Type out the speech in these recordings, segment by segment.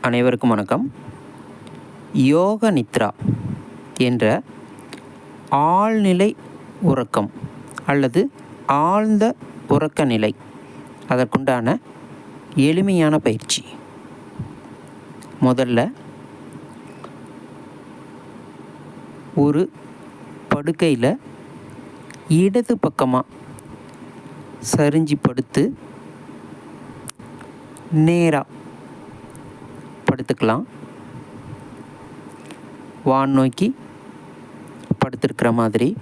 அனைவருக்கும் வணக்கம். யோக நித்ரா என்ற ஆழ்நிலை உறக்கம் அல்லது ஆழ்ந்த உறக்க நிலை அதற்குண்டான எளிமையான பயிற்சி. முதல்ல ஒரு படுக்கையில் இடது பக்கமாக சரிஞ்சு படுத்து நேராக பார்த்துக்கலாம் வான் நோக்கி படுத்துருக்கிற மாதிரி.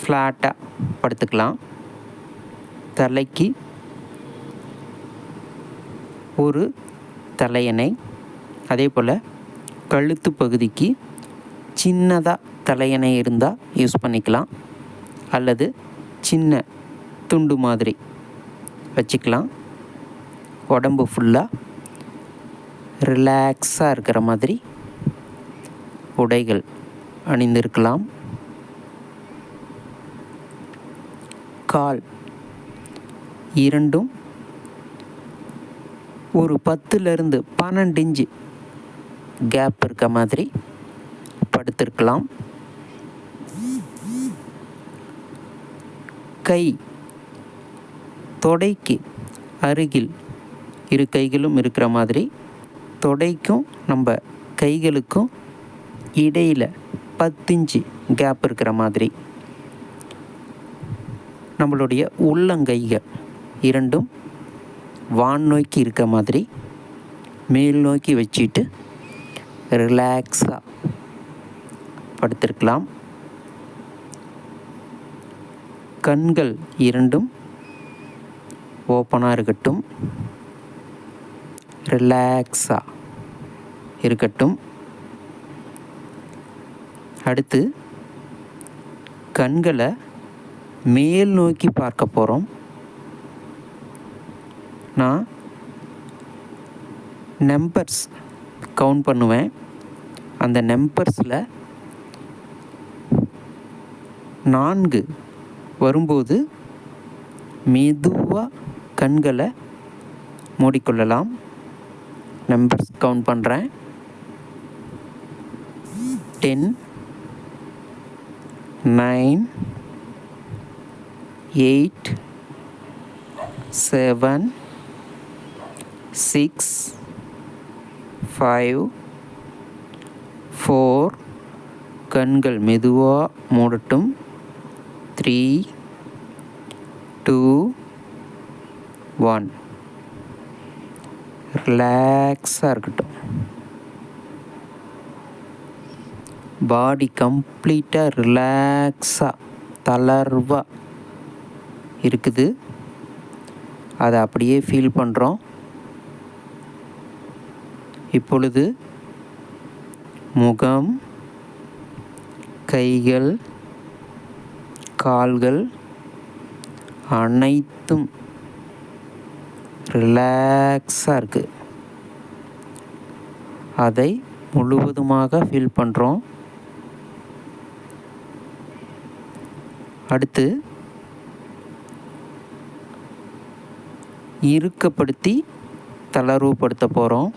ஃப்ளாட்டாக படுத்துக்கலாம். தலைக்கு ஒரு தலையணை. அதே போல் கழுத்து பகுதிக்கு சின்னதாக தலையணை இருந்தால் யூஸ் பண்ணிக்கலாம். அல்லது சின்ன துண்டு மாதிரி வச்சுக்கலாம். உடம்பு ஃபுல்லாக ரிலாக்ஸாக இருக்கிற மாதிரி உடைகள் அணிந்திருக்கலாம். கால் இரண்டும் ஒரு பத்துலேருந்து பன்னெண்டு இன்ச்சு கேப் இருக்க மாதிரி படுத்திருக்கலாம். கை தொடைக்கு அருகில் இரு கைகளும் இருக்கிற மாதிரி தொடைக்கும் நம்ம கைகளுக்கும் இடையில் பத்திஞ்சு கேப் இருக்கிற மாதிரி. நம்மளுடைய உள்ளங்கைகள் இரண்டும் வான் நோக்கி இருக்க மாதிரி மேல் நோக்கி வச்சுட்டு ரிலாக்ஸாக படுத்திருக்கலாம். கண்கள் இரண்டும் ஓப்பனாக இருக்கட்டும். ரிலாக்ஸாக இருக்கட்டும். அடுத்து கண்களை மேல் நோக்கி பார்க்க போகிறோம் நான் நம்பர்ஸ் கவுண்ட் பண்ணுவேன். அந்த நம்பர்ஸில் நான்கு வரும்போது மெதுவாக கண்களை மூடிக்கொள்ளலாம். நம்பர்ஸ் கவுண்ட் பண்ணுறேன் ten nine eight seven six five four கண்கள் மெதுவாக மூடட்டும். த்ரீ டூ ஒன் ரிலாக்ஸாக இருக்கட்டும். பாடி கம்ப்ளீட்டாக ரிலாக்ஸாக தளர்வாக இருக்குது. அதை அப்படியே ஃபீல் பண்ணுறோம் இப்பொழுது முகம் கைகள் கால்கள் அனைத்தும் ரிலாக்ஸாக இருக்குது அதை முழுவதுமாக ஃபீல் பண்ணுறோம் அடுத்து இறுக்கப்படுத்தி தளர்வுபடுத்த போகிறோம்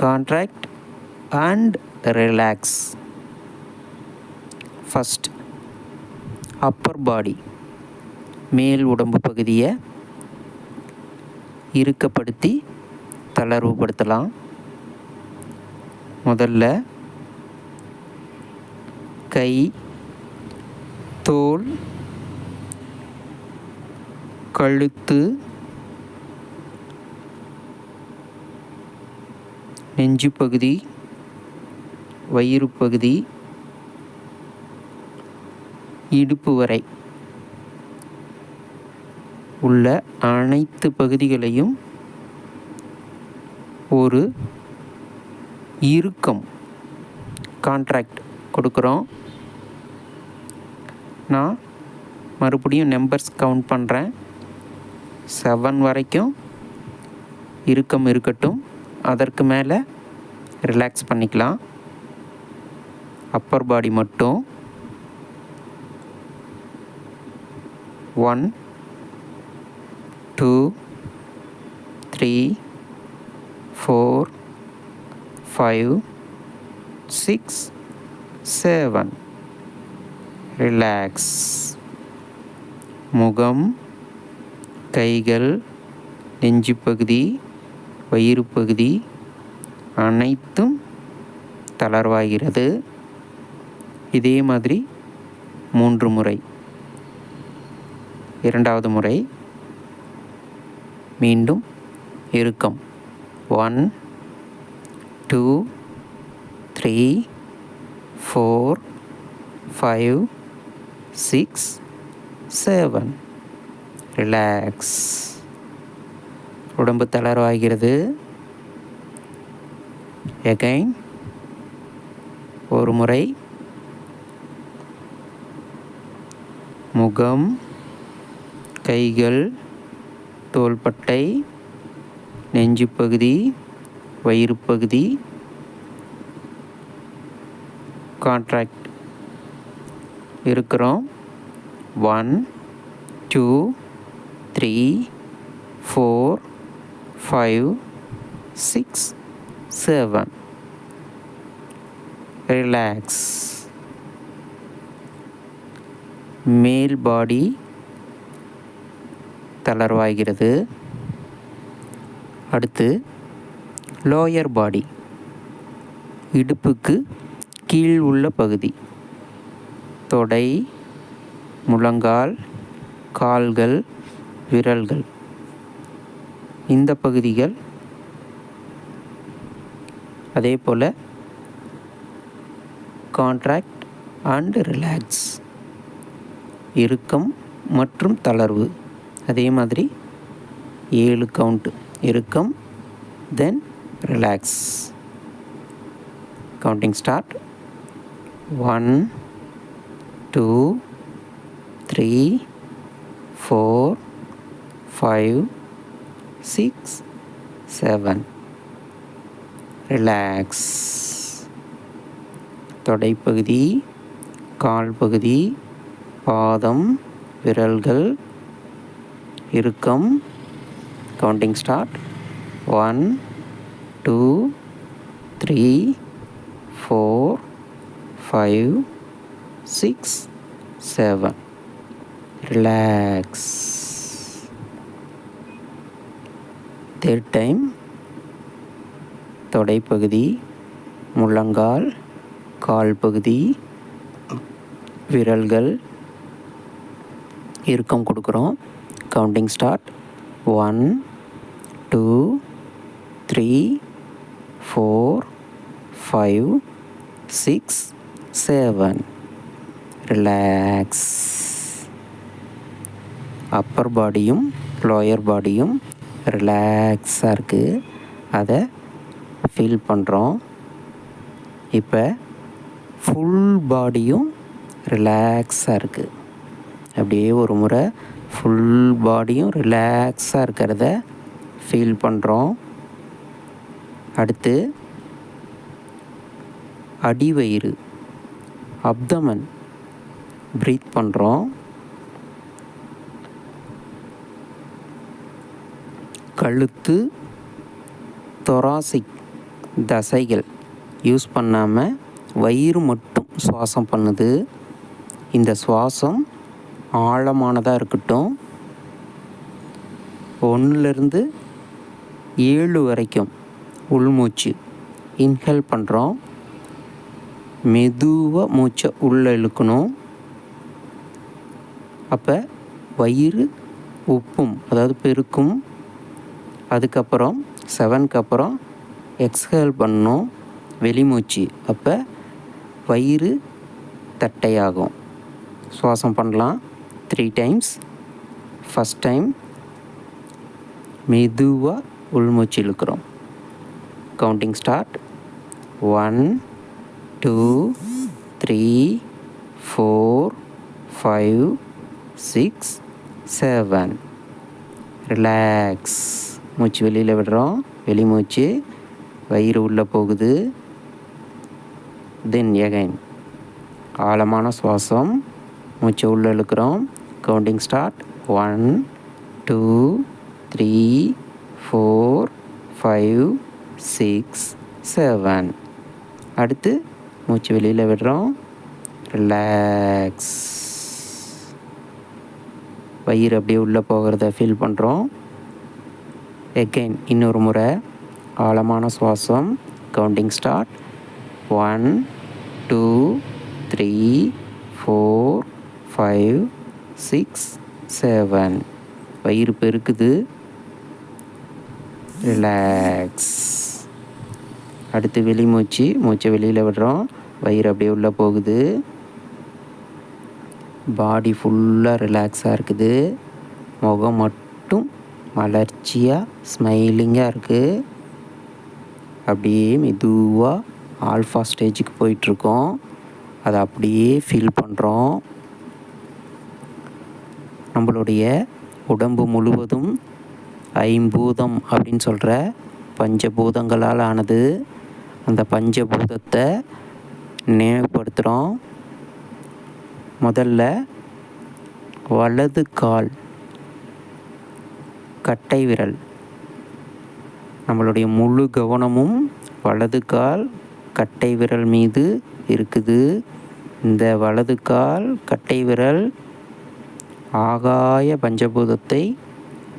contract and relax first upper body மேல் உடம்பு பகுதியை இறுக்கப்படுத்தி தளர்வுபடுத்தலாம் முதல்ல கை தோல் கழுத்து நெஞ்சு பகுதி வயிறு பகுதி இடுப்பு வரை. உள்ள அனைத்து பகுதிகளையும் ஒரு இறுக்கம் கான்ட்ராக்ட் கொடுக்குறோம். நான் மறுபடியும் நம்பர்ஸ் கவுண்ட் பண்ணுறேன் செவன் வரைக்கும் இறுக்கம் இருக்கட்டும். அதற்கு மேலே ரிலாக்ஸ் பண்ணிக்கலாம். அப்பர் பாடி மட்டும். One two three four five six seven relax முகம் கைகள் நெஞ்சு பகுதி வயிறு பகுதி அனைத்தும் தளர்வாகிறது. இதே மாதிரி மூன்று முறை. இரண்டாவது முறை. மீண்டும் இறுக்கம். One two three four five six seven relax உடம்பு தளர்வாகிறது. எகைன் ஒரு முறை. முகம் கைகள் தோள்பட்டை. நெஞ்சு பகுதி வயிறு பகுதி கான்ட்ராக்ட் இருக்கிறோம். One two three four five six seven relax மேல் பாடி தளர்வாகிறது. அடுத்து லோயர் பாடி இடுப்புக்கு கீழ் உள்ள பகுதி தொடை முழங்கால் கால்கள் விரல்கள். இந்த பகுதிகள் அதே போல் கான்ட்ராக்ட் அண்ட் ரிலாக்ஸ் இறுக்கம் மற்றும் தளர்வு அதே மாதிரி ஏழு கவுண்ட்டு இருக்கும். Then relax counting start one two three four five six seven relax தொடைப்பகுதி கால் பகுதி பாதம் விரல்கள் இறுக்கம். Counting start one two three four five six seven relax third time தொடைப்பகுதி முள்ளங்கால் கால் பகுதி விரல்கள் இறுக்கம் கொடுக்குறோம். Counting start one three four five six seven relax upper பாடியும் லோயர் பாடியும் ரிலாக்ஸாக இருக்குது அதை ஃபீல் பண்ணுறோம் இப்போ ஃபுல் பாடியும் ரிலாக்ஸாக இருக்குது அப்படியே ஒரு முறை ஃபுல் பாடியும் ரிலாக்ஸாக இருக்கிறத ஃபீல் பண்ணுறோம் அடுத்து அடிவயிறு. அப்தமன் ப்ரீத் பண்ணுறோம் கழுத்து தொராசிக் தசைகள் யூஸ் பண்ணாமல் வயிறு மட்டும் சுவாசம் பண்ணுது. இந்த சுவாசம் ஆழமானதாக இருக்கட்டும். ஒன்றுலேருந்து ஏழு வரைக்கும் உள்மூச்சு. இன்ஹேல் பண்ணுறோம் மெதுவாக மூச்சை உள்ளே இழுக்கணும். அப்போ வயிறு உப்பும் அதாவது பெருக்கும். அதுக்கப்புறம் செவனுக்கு அப்புறம் எக்ஸ்ஹேல் பண்ணணும். வெளிமூச்சு. அப்போ வயிறு தட்டையாகும். சுவாசம் பண்ணலாம். த்ரீ டைம்ஸ் ஃபஸ்ட் டைம் மெதுவாக உள்மூச்சு இழுக்கிறோம். Counting start one two three four five six seven relax மூச்சு வெளியில் விடுறோம். வெளி மூச்சு வயிறு உள்ளே போகுது. தென் எகைன் ஆழமான சுவாசம். மூச்சை உள்ளே இழுக்கிறோம். Counting start one two three four five six seven அடுத்து மூச்சு வெளியில் விடுறோம். ரிலாக்ஸ் வயிறு அப்படியே உள்ளே போகிறத ஃபீல் பண்ணுறோம் எகெயின் இன்னொரு முறை. ஆழமான சுவாசம். Counting start one two three four five six seven வயிறு பெருக்குது. ரிலாக்ஸ் அடுத்து வெளி மூச்சு. மூச்சை வெளியில் விடுறோம். வயிறு அப்படியே உள்ளே போகுது. பாடி ஃபுல்லாக ரிலாக்ஸாக இருக்குது. முகம் மட்டும் மலர்ச்சியாக ஸ்மைலிங்காக இருக்குது அப்படியே மெதுவாக ஆல்ஃபா ஸ்டேஜுக்கு போயிட்டுருக்கோம். அதை அப்படியே ஃபீல் பண்ணுறோம் நம்மளுடைய உடம்பு முழுவதும் ஐம்பூதம் அப்படின்னு சொல்கிற பஞ்சபூதங்களால் ஆனது அந்த பஞ்சபூதத்தை நினைவுபடுத்துகிறோம் முதல்ல வலது கால் கட்டை விரல். நம்மளுடைய முழு கவனமும் வலது கால் கட்டை விரல் மீது இருக்குது. இந்த வலது கால் கட்டை விரல் ஆகாய பஞ்சபூதத்தை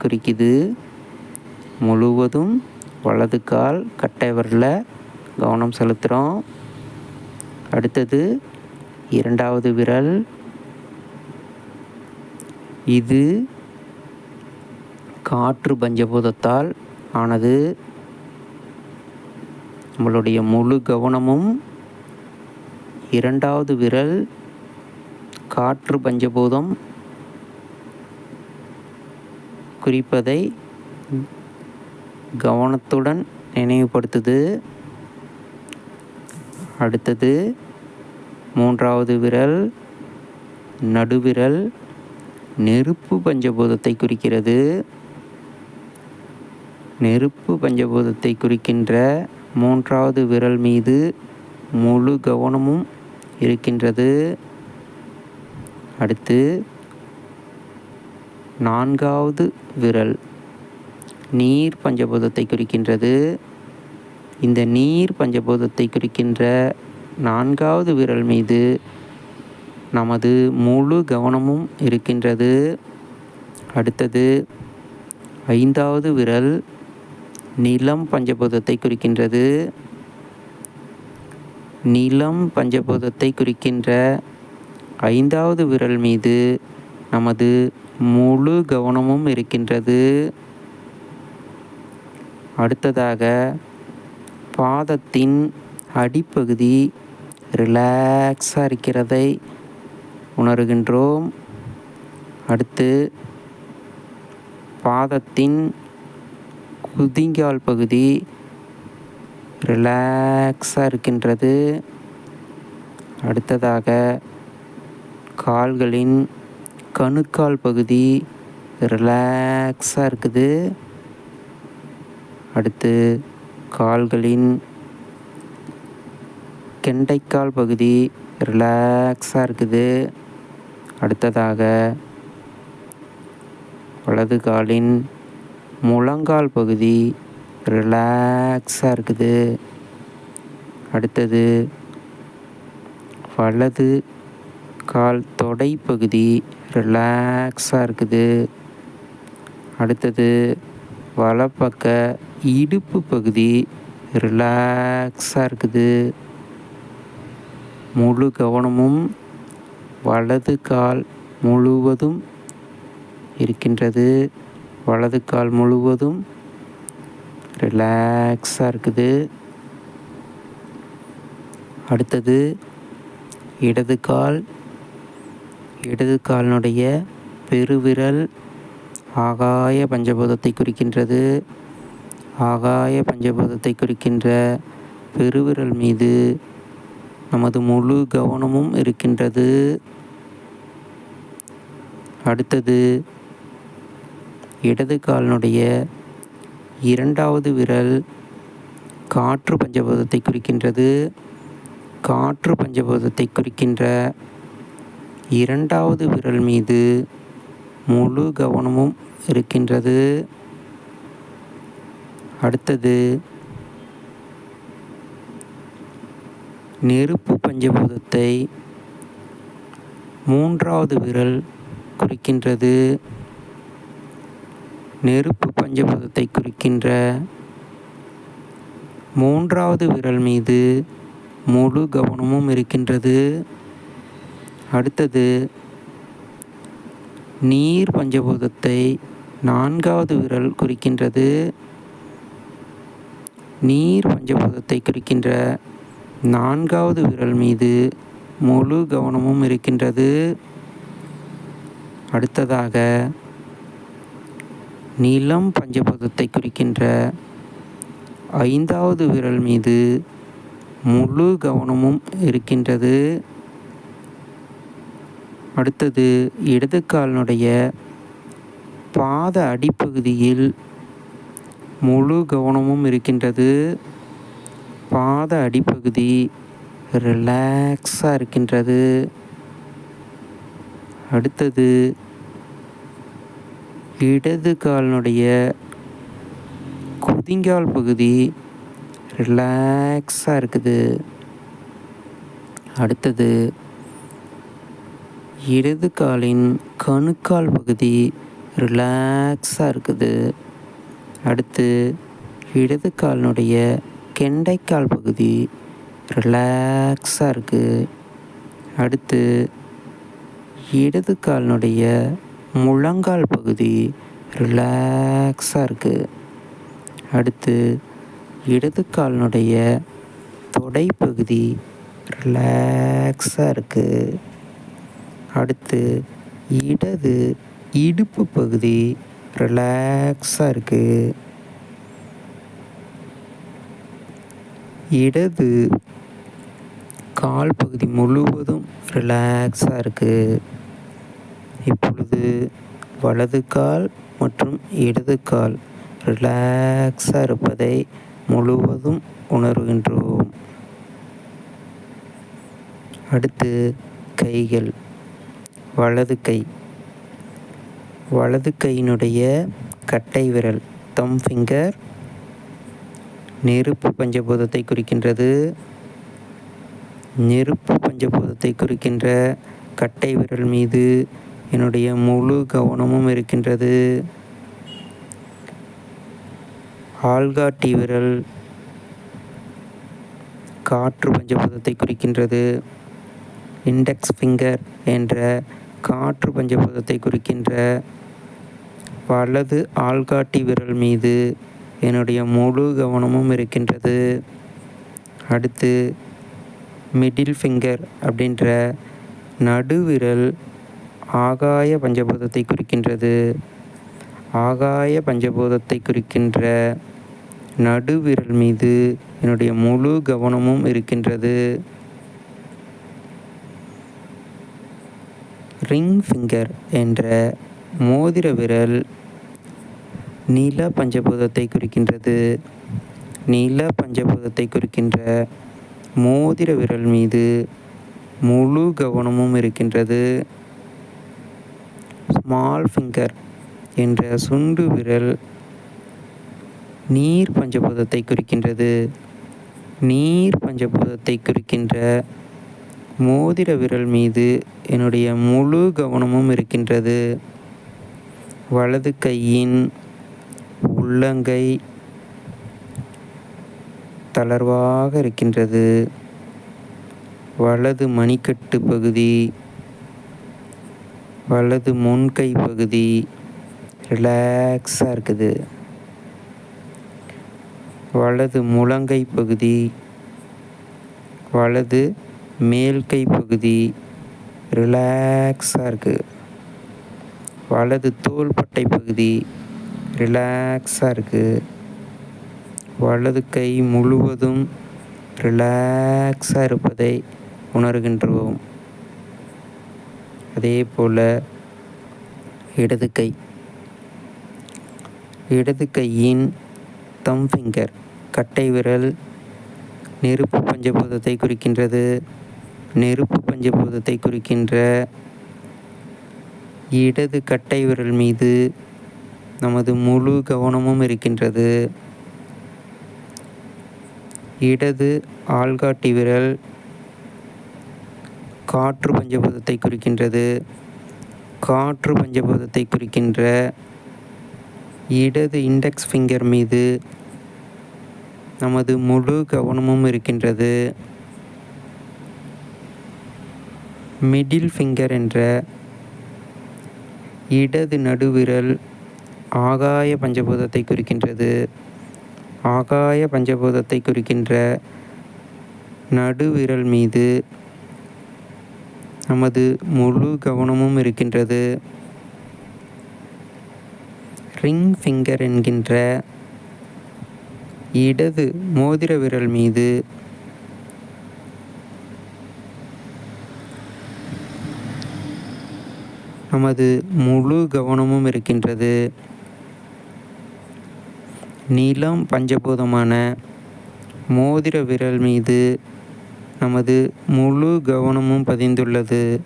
குறிக்குது. முழுவதும் வலது கால் கட்டை விரலில் கவனம் செலுத்துகிறோம் அடுத்தது இரண்டாவது விரல். இது காற்று பஞ்சபூதத்தால் ஆனது. நம்மளுடைய முழு கவனமும் இரண்டாவது விரல் காற்று பஞ்சபூதம் குறிப்பதை கவனத்துடன் நினைவுபடுத்துது. அடுத்தது மூன்றாவது விரல் நடுவிரல் நெருப்பு பஞ்சபூதத்தை குறிக்கிறது. நெருப்பு பஞ்சபூதத்தை குறிக்கின்ற மூன்றாவது விரல் மீது முழு கவனமும் இருக்கின்றது. அடுத்து நான்காவது விரல். நீர் பஞ்சபூதத்தை குறிக்கின்றது. இந்த நீர் பஞ்சபூதத்தை குறிக்கின்ற நான்காவது விரல் மீது நமது முழு கவனமும் இருக்கின்றது. அடுத்தது ஐந்தாவது விரல் நிலம் பஞ்சபூதத்தை குறிக்கின்றது. நிலம் பஞ்சபூதத்தை குறிக்கின்ற ஐந்தாவது விரல் மீது நமது முழு கவனமும் இருக்கின்றது. அடுத்ததாக பாதத்தின் அடிப்பகுதி ரிலாக்ஸாக இருக்கிறதை உணர்கின்றோம். அடுத்து பாதத்தின் குதிங்கால் பகுதி ரிலாக்ஸாக இருக்கின்றது. அடுத்ததாக கால்களின் கணுக்கால் பகுதி ரிலாக்ஸாக இருக்குது. அடுத்து கால்களின் கெண்டைக்கால் பகுதி ரிலாக்ஸாக இருக்குது. அடுத்ததாக வலது காலின் முழங்கால் பகுதி ரிலாக்ஸாக இருக்குது. அடுத்தது வலது கால் தொடை பகுதி ரிலாக்ஸாக இருக்குது. அடுத்தது வலப்பக்க இடுப்பு பகுதி ரிலாக்ஸாக இருக்குது. முழு கவனமும் வலது கால் முழுவதும் இருக்கின்றது. வலது கால் முழுவதும் ரிலாக்ஸாக இருக்குது. அடுத்தது இடது கால். இடது காலினுடைய பெருவிரல் ஆகாய பஞ்சபூதத்தை குறிக்கின்றது. ஆகாய பஞ்சபூதத்தை குறிக்கின்ற பெருவிரல் மீது நமது முழு கவனமும் இருக்கின்றது. அடுத்தது இடது காலினுடைய இரண்டாவது விரல் காற்று பஞ்சபூதத்தை குறிக்கின்றது. காற்று பஞ்சபூதத்தை குறிக்கின்ற இரண்டாவது விரல் மீது முழு கவனமும் இருக்கின்றது. அடுத்தது நெருப்பு பஞ்சபூதத்தை மூன்றாவது விரல் குறிக்கின்றது. நெருப்பு பஞ்சபூதத்தை குறிக்கின்ற மூன்றாவது விரல் மீது முழு கவனமும் இருக்கின்றது. அடுத்தது நீர் பஞ்சபூதத்தை நான்காவது விரல் குறிக்கின்றது. நீர் பஞ்சபூதத்தை குறிக்கின்ற நான்காவது விரல் மீது முழு கவனமும் இருக்கின்றது. அடுத்ததாக நிலம் பஞ்சபூதத்தை குறிக்கின்ற ஐந்தாவது விரல் மீது முழு கவனமும் இருக்கின்றது. அடுத்தது இடது காலினுடைய பாத அடிப்பகுதியில் முழு கவனமும் இருக்கின்றது. பாத அடிப்பகுதி ரிலாக்ஸாக இருக்கின்றது. அடுத்தது இடது காலினுடைய குதிங்கால் பகுதி ரிலாக்ஸாக இருக்குது. அடுத்தது இடது காலின் கணுக்கால் பகுதி ரிலாக்ஸாக இருக்குது. அடுத்து இடது காலினுடைய கெண்டைக்கால் பகுதி ரிலாக்ஸாக இருக்குது அடுத்து இடது காலினுடைய முழங்கால் பகுதி ரிலாக்ஸாக இருக்குது அடுத்து இடது காலினுடைய தொடைப்பகுதி ரிலாக்ஸாக இருக்குது அடுத்து இடது இடுப்பு பகுதி ரிலாக்ஸாக இருக்குது இடது கால் பகுதி முழுவதும் ரிலாக்ஸாக இருக்குது இப்பொழுது வலது கால் மற்றும் இடது கால் ரிலாக்ஸாக இருப்பதை முழுவதும் உணர்கின்றோம். அடுத்து கைகள். வலது கை. வலது கையினுடைய கட்டை விரல் தம் ஃபிங்கர் நெருப்பு பஞ்சபூதத்தை குறிக்கின்றது. நெருப்பு பஞ்சபூதத்தை குறிக்கின்ற கட்டை விரல் மீது என்னுடைய முழு கவனமும் இருக்கின்றது. ஆள்காட்டி விரல் காற்று பஞ்சபூதத்தை குறிக்கின்றது. இண்டெக்ஸ் ஃபிங்கர் என்ற காற்று பஞ்சபூதத்தை குறிக்கின்ற வலது ஆள்காட்டி விரல் மீது என்னுடைய முழு கவனமும் இருக்கின்றது. அடுத்து மிடில் ஃபிங்கர் அப்படின்ற நடுவிரல் ஆகாய பஞ்சபூதத்தை குறிக்கின்றது. ஆகாய பஞ்சபூதத்தை குறிக்கின்ற நடுவிரல் மீது என்னுடைய முழு கவனமும் இருக்கின்றது. ரிங் ஃபிங்கர் என்ற மோதிர விரல் நீல பஞ்சபூதத்தை குறிக்கின்றது. நீல பஞ்சபூதத்தை குறிக்கின்ற மோதிர விரல் மீது முழு கவனமும் இருக்கின்றது. ஸ்மால் ஃபிங்கர் என்ற சுண்டு விரல் நீர் பஞ்சபூதத்தை குறிக்கின்றது. நீர் பஞ்சபூதத்தை குறிக்கின்ற மோதிர விரல் மீது என்னுடைய முழு கவனமும் இருக்கின்றது. வலது கையின் உள்ளங்கை தளர்வாக இருக்கின்றது. வலது மணிக்கட்டு பகுதி வலது முன்கை பகுதி ரிலாக்ஸாக இருக்குது. வலது முழங்கை பகுதி வலது மேல்கை பகுதி ரிலாக்ஸாக இருக்குது வலது தோள்பட்டை பகுதி ரிலாக்ஸாக இருக்குது வலது கை முழுவதும் ரிலாக்ஸாக இருப்பதை உணர்கின்றோம். அதே போல் இடது கை. இடது கையின் தம் ஃபிங்கர் கட்டை விரல் நெருப்பு பஞ்சபூதத்தை குறிக்கின்றது. நெருப்பு பஞ்சபூதத்தை குறிக்கின்ற இடது கட்டை விரல் மீது நமது முழு கவனமும் இருக்கின்றது. இடது ஆள்காட்டி விரல் காற்று பஞ்சபூதத்தை குறிக்கின்றது. காற்று பஞ்சபூதத்தை குறிக்கின்ற இடது இண்டெக்ஸ் ஃபிங்கர் மீது நமது முழு கவனமும் இருக்கின்றது. மிடில் ஃபிங்கர் என்ற இடது நடுவிரல் ஆகாய பஞ்சபூதத்தை குறிக்கின்றது. ஆகாய பஞ்சபூதத்தை குறிக்கின்ற நடுவிரல் மீது நமது முழு கவனமும் இருக்கின்றது. ரிங் ஃபிங்கர் என்கின்ற இடது மோதிர விரல் மீது நமது முழு கவனமும் இருக்கின்றது. நீலம் பஞ்சபூதமான மோதிர விரல் மீது நமது முழு கவனமும் பதிந்துள்ளது.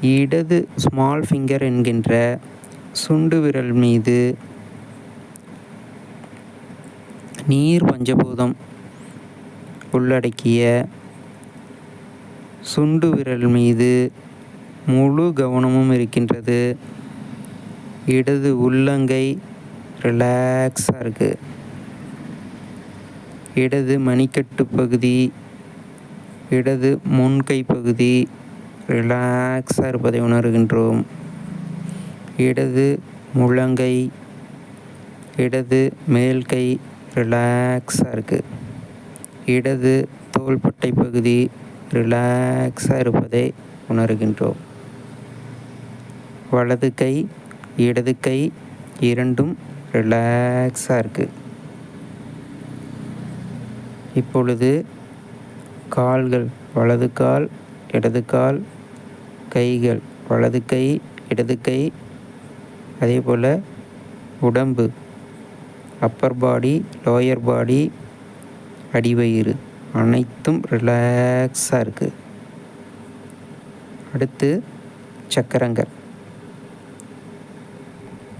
இடது ஸ்மால் ஃபிங்கர் என்கின்ற சுண்டு விரல் மீது நீர் பஞ்சபூதம் உள்ளடக்கிய சுண்டு விரல் மீது முழு கவனமும் இருக்கின்றது. இடது உள்ளங்கை ரிலாக்ஸாக இருக்குது இடது மணிக்கட்டு பகுதி இடது முன்கை பகுதி ரிலாக்ஸாக இருப்பதை உணர்கின்றோம். இடது முழங்கை இடது மேல்கை ரிலாக்ஸாக இருக்குது இடது தோள்பட்டை பகுதி ரிலாக்ஸாக இருப்பதை உணர்கின்றோம். வலது கை இடது கை இரண்டும் ரிலாக்ஸாக இருக்குது இப்பொழுது கால்கள் வலது கால் இடது கால் கைகள் வலது கை இடது கை. அதே போல் உடம்பு அப்பர் பாடி லோயர் பாடி அடிவயிறு அனைத்தும் ரிலாக்ஸாக இருக்குது அடுத்து சக்கரங்கள்.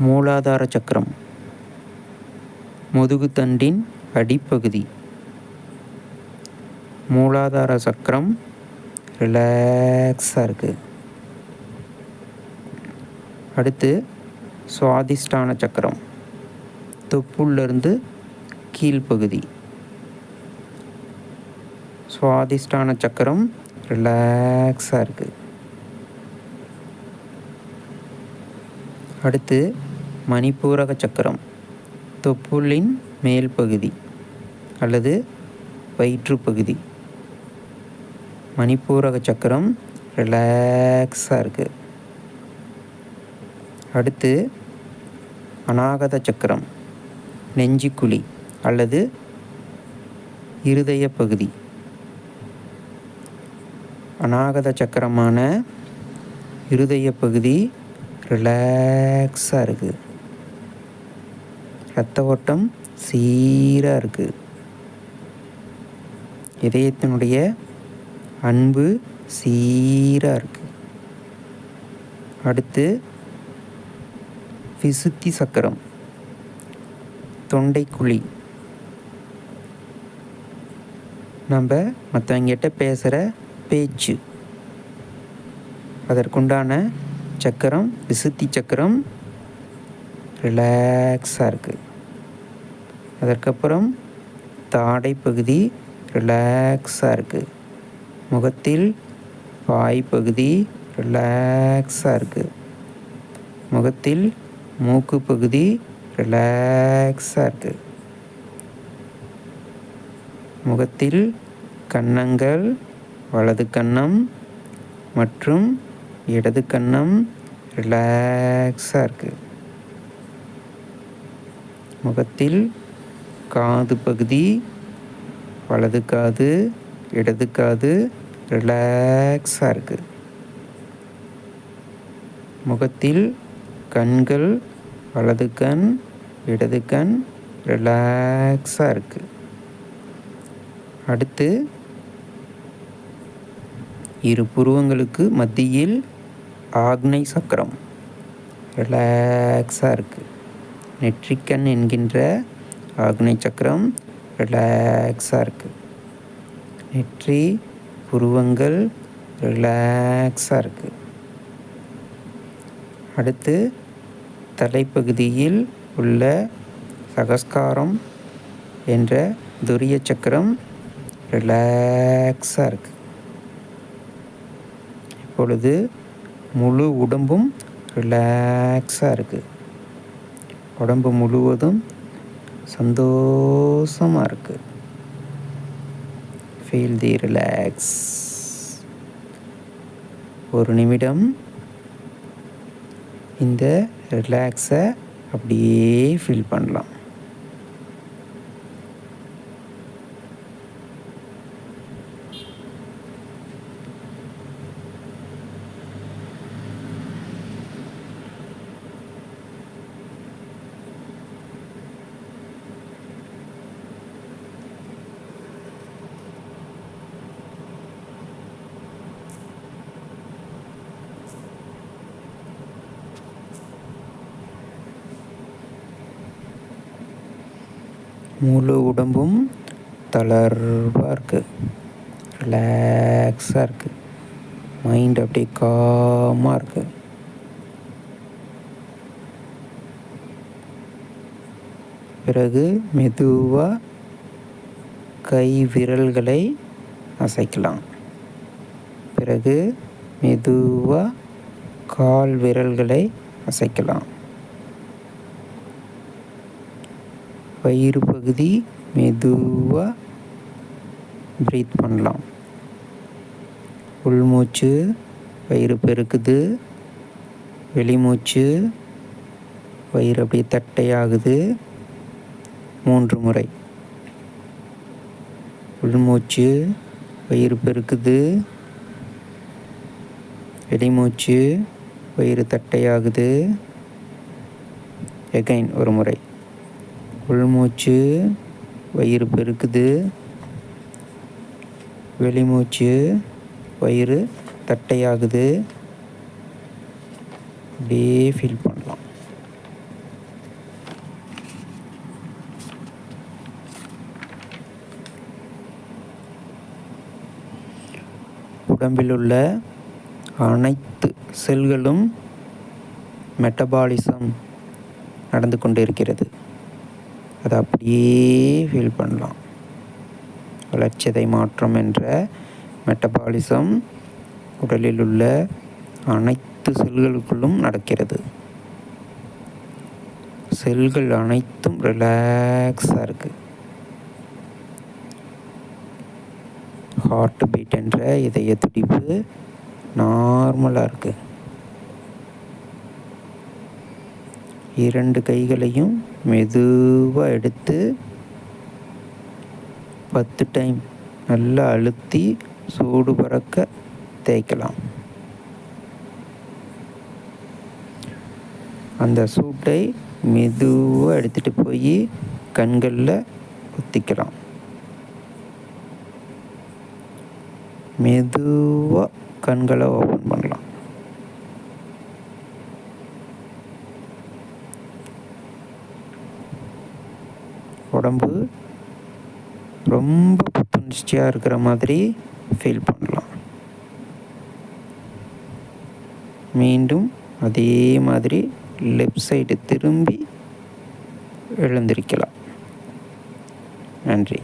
மூலாதார சக்கரம். முதுகுத்தண்டின் அடிப்பகுதி. மூலாதார சக்கரம் ரிலாக்ஸாக இருக்குது அடுத்து சுவாதிஷ்டான சக்கரம். தொப்புள்ளிருந்து கீழ்ப்பகுதி. சுவாதிஷ்டான சக்கரம் ரிலாக்ஸாக இருக்குது அடுத்து மணிப்பூரக சக்கரம். தொப்புளின் மேல் பகுதி அல்லது வயிற்று பகுதி மணிப்பூரக சக்கரம் ரிலாக்ஸாக இருக்குது அடுத்து அநாகத சக்கரம் நெஞ்சிக்குழி அல்லது இருதய பகுதி. அநாகத சக்கரமான இருதய பகுதி ரிலாக்ஸாக இருக்குது ரத்த ஓட்டம் சீராக இருக்குது இதயத்தினுடைய அன்பு சீராக இருக்குது அடுத்து விசுத்தி சக்கரம் தொண்டைக்குழி. நம்ம மற்றவங்கிட்ட பேசுகிற பேச்சு. அதற்குண்டான சக்கரம் விசுத்தி சக்கரம் ரிலாக்ஸாக இருக்குது அதற்கப்புறம் தாடை பகுதி ரிலாக்ஸாக இருக்குது முகத்தில் வாய் பகுதி ரிலாக்ஸாக இருக்குது முகத்தில் மூக்கு பகுதி ரிலாக்ஸாக இருக்குது முகத்தில் கன்னங்கள் வலது கன்னம் மற்றும் இடது கன்னம் ரிலாக்ஸாக இருக்குது முகத்தில் காது பகுதி வலது காது இடது காது ரிலாக்ஸாக இருக்குது முகத்தில் கண்கள் வலது கண் இடது கண் ரிலாக்ஸாக இருக்குது அடுத்து இரு புருவங்களுக்கு மத்தியில் ஆக்னை சக்கரம் ரிலாக்ஸாக இருக்குது நெற்றிக்கண் என்கின்ற ஆக்னை சக்கரம் ரிலாக்ஸாக இருக்குது நெற்றி புருவங்கள் ரிலாக்ஸாக இருக்குது அடுத்து தலைப்பகுதியில் உள்ள சகஸ்காரம் என்ற துரிய சக்கரம் ரிலாக்ஸாக இருக்குது இப்பொழுது முழு உடம்பும் ரிலாக்ஸாக இருக்குது உடம்பு முழுவதும் சந்தோஷமாக இருக்குது ஃபீல் தி ரிலாக்ஸ் ஒரு நிமிடம் இந்த ரிலாக்ஸை அப்படியே ஃபீல் பண்ணலாம். முழு உடம்பும் தளர்வாக இருக்குது ரிலாக்ஸாக இருக்குது மைண்ட் அப்படியே காமாக இருக்குது பிறகு மெதுவாக கை விரல்களை அசைக்கலாம். பிறகு மெதுவாக கால் விரல்களை அசைக்கலாம். வயிறு பகுதி மெதுவாக ப்ரீத் பண்ணலாம். உள்மூச்சு வயிறு பெருக்குது. வெளிமூச்சு வயிறு அப்படியே தட்டையாகுது. மூன்று முறை. உள்மூச்சு வயிறு பெருக்குது. வெளிமூச்சு வயிறு தட்டையாகுது. எகைன் ஒரு முறை. உள்மூச்சு வயிறு பெருக்குது. வெளிமூச்சு வயிறு தட்டையாகுது. அப்படியே ஃபீல் பண்ணலாம். உடம்பில் உள்ள அனைத்து செல்களும் மெட்டபாலிசம் நடந்து கொண்டு இருக்கிறது அதை அப்படியே ஃபீல் பண்ணலாம். வளர்ச்சிதை மாற்றம் என்ற மெட்டபாலிசம் உடலில் உள்ள அனைத்து செல்களுக்குள்ளும் நடக்கிறது. செல்கள் அனைத்தும் ரிலாக்ஸாக இருக்குது ஹார்ட் பீட் என்ற இதய துடிப்பு நார்மலாக இருக்குது இரண்டு கைகளையும் மெதுவாக எடுத்து பத்து டைம் நல்லா அழுத்தி சூடு பறக்க தேய்க்கலாம். அந்த சூட்டை மெதுவாக எடுத்துகிட்டு போய் கண்களில் குத்திக்கலாம். மெதுவாக கண்களை ஓப்பன் பண்ணலாம். உடம்பு ரொம்ப புத்துணர்ச்சியாக இருக்கிற மாதிரி ஃபீல் பண்ணலாம். மீண்டும் அதே மாதிரி லெஃப்ட் சைடு திரும்பி எழுந்திருக்கலாம். நன்றி.